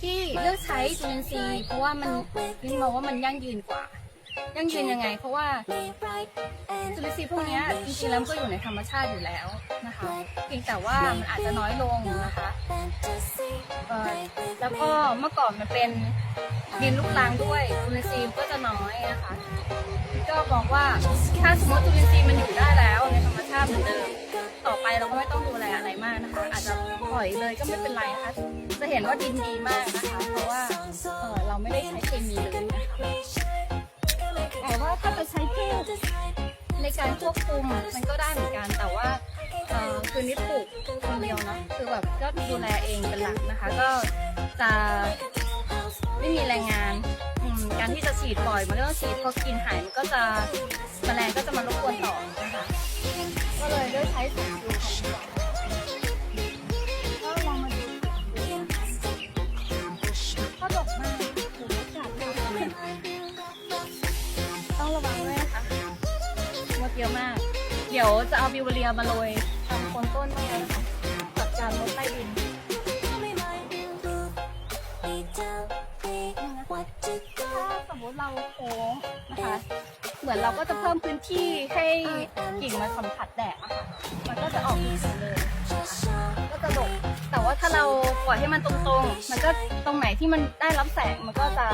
ที่เลือกใช้จุลินทรีย์เพราะว่ามันยินมองว่ามันยั่งยืนกว่า ยั่งยืนยังไง เพราะว่าจุลินทรีย์พวกเนี้ยจริงๆแล้วมันก็อยู่ในธรรมชาติอยู่แล้วนะคะเพียงแต่ว่ามันอาจจะน้อยลงนะคะเอ่อแล้วก็เมื่อก่อนมันเป็นดินลูกรังด้วยจุลินทรีย์ก็จะน้อยนะคะก็บอกว่าถ้าสมมติจุลินทรีย์มันอยู่ได้แล้ว อาจจะปล่อยเลยก็ไม่เป็นไรนะคะ จะเห็นว่าดินดีมากนะคะ เพราะว่าเออเราไม่ได้ใช้เคมีเลยนะคะแต่ว่าถ้าจะใช้พืชในการควบคุมมันก็ได้เหมือนกันแต่ว่าคือนิดปลูกคนเดียวนะคือแบบก็ดูแลเองเป็นหลักนะคะ ก็จะไม่มีแรงงานการที่จะฉีดบ่อยมันก็ต้องฉีดพอกินหายมันก็จะแมลงก็จะมารบกวนต่อนะคะ ก็เลยได้ใช้สูตรดูของ ต้องระวังด้วยนะคะมดเยอะมาก เดี๋ยวจะเอาบิวเรียมาโรยตามโคนต้นด้วยนะคะจัดการมดใต้ดิน ถ้าสมมติเราโค้งนะคะ เหมือนเราก็จะเพิ่มพื้นที่ให้กิ่งมาสัมผัสแดดอะค่ะ มันก็จะออกดีเลยนะคะก็จะดก แต่ว่าถ้าเราปล่อยให้มันตรงๆ มันก็ตรงไหนที่มันได้รับแสงมันก็จะ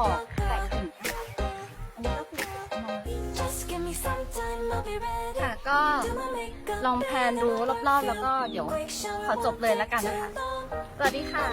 ออก ค่ะก็ลองแพนดูรอบๆ แล้วก็เดี๋ยวขอจบเลยแล้วกันนะคะ สวัสดีค่ะ